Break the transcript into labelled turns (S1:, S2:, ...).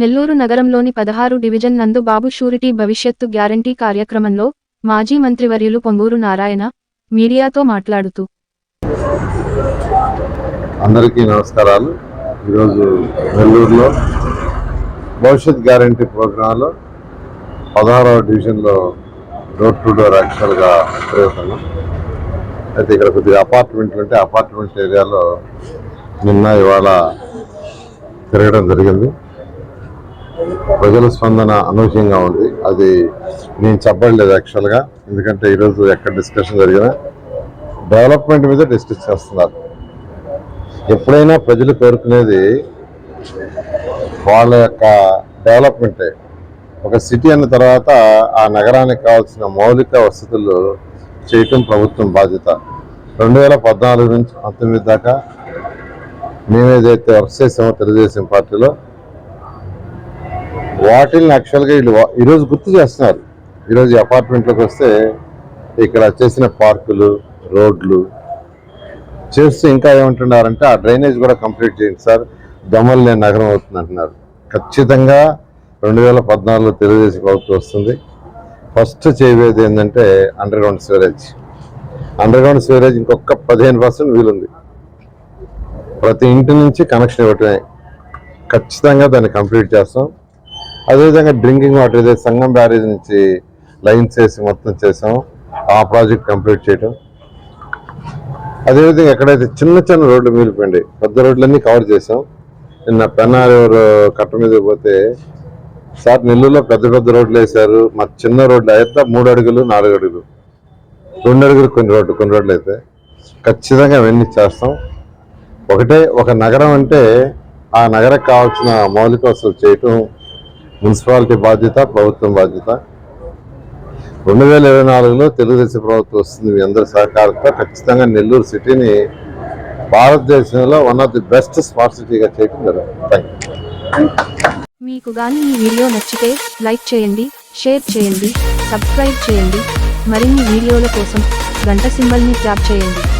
S1: నెల్లూరు నగరంలోని పదహారు డివిజన్ నందు బాబు షూరిటీ భవిష్యత్తు గ్యారంటీ కార్యక్రమంలో మాజీ మంత్రివర్యులు పొంగూరు నారాయణ మీడియాతో మాట్లాడుతూ
S2: అందరికీ నమస్కారాలు ఈరోజు నెల్లూరులో భవిష్యత్ గ్యారంటీ ప్రోగ్రాంలో పదహారవ డివిజన్లో డోర్ టు డోర్ యాక్చువల్గా తిరుగుతున్నాం అయితే ఇక్కడ కొద్దిగా అపార్ట్మెంట్లు అంటే అపార్ట్మెంట్ ఏరియాలో నిన్న ఇవాళ తిరగడం జరిగింది ప్రజల స్పందన అనూహ్యంగా ఉంది అది నేను చెప్పలేదు యాక్చువల్గా ఎందుకంటే ఈరోజు ఎక్కడ డిస్కషన్ జరిగినా డెవలప్మెంట్ మీద డిస్కస్ చేస్తున్నారు ఎప్పుడైనా ప్రజలు కోరుకునేది వాళ్ళ యొక్క డెవలప్మెంటే ఒక సిటీ అన్న తర్వాత ఆ నగరానికి కావాల్సిన మౌలిక వసతులు చేయటం ప్రభుత్వం బాధ్యత రెండు వేల పద్నాలుగు నుంచి పంతొమ్మిది దాకా మేమేదైతే వర్క్ చేసామో తెలుగుదేశం పార్టీలో వాటిని యాక్చువల్గా వీళ్ళు ఈరోజు గుర్తు చేస్తున్నారు ఈరోజు అపార్ట్మెంట్లోకి వస్తే ఇక్కడ చేసిన పార్కులు రోడ్లు చేస్తే ఇంకా ఏమంటున్నారంటే ఆ డ్రైనేజ్ కూడా కంప్లీట్ చేయండి సార్ దమల్ నేను నగరం అవుతుంది అంటున్నారు ఖచ్చితంగా రెండు వేల పద్నాలుగులో తెలుగుదేశం ప్రభుత్వం వస్తుంది ఫస్ట్ చేయబోయేది ఏంటంటే underground sewerage underground sewerage ఇంకొక పదిహేను పర్సెంట్ వీలుంది ప్రతి ఇంటి నుంచి కనెక్షన్ ఇవ్వటమే ఖచ్చితంగా దాన్ని కంప్లీట్ చేస్తాం అదేవిధంగా డ్రింకింగ్ వాటర్ ఏదైతే సంగం బ్యారేజ్ నుంచి లైన్స్ వేసి మొత్తం చేసాం ఆ ప్రాజెక్ట్ కంప్లీట్ చేయటం అదేవిధంగా ఎక్కడైతే చిన్న చిన్న రోడ్లు మిగిలిపోయింది పెద్ద రోడ్లన్నీ కవర్ చేసాం నిన్న పెన్నారెవరు కట్ట మీద పోతే సార్ నెల్లూరులో పెద్ద పెద్ద రోడ్లు వేశారు మా చిన్న రోడ్లు అయితే మూడు అడుగులు నాలుగు అడుగులు రెండు అడుగులు కొన్ని రోడ్లు కొన్ని రోడ్లు అయితే ఖచ్చితంగా అవన్నీ చేస్తాం ఒకటే ఒక నగరం అంటే ఆ నగరకు కావాల్సిన మౌలిక వసతులు చేయటం మున్సిపాలిటీ బాధ్యత ప్రభుత్వం బాధ్యత రెండు వేల ఇరవై నాలుగులో తెలుగుదేశం ప్రభుత్వం వస్తుంది మీ అందరి సహకారంతో ఖచ్చితంగా నెల్లూరు సిటీని భారతదేశంలో one of the best smart సిటీగా చేయడం జరుగుతుంది మీకు గాని ఈ వీడియో నచ్చితే లైక్ చేయండి షేర్ చేయండి సబ్స్క్రైబ్ చేయండి మరిన్ని వీడియోల కోసం గంట సింబల్ని ట్యాప్ చేయండి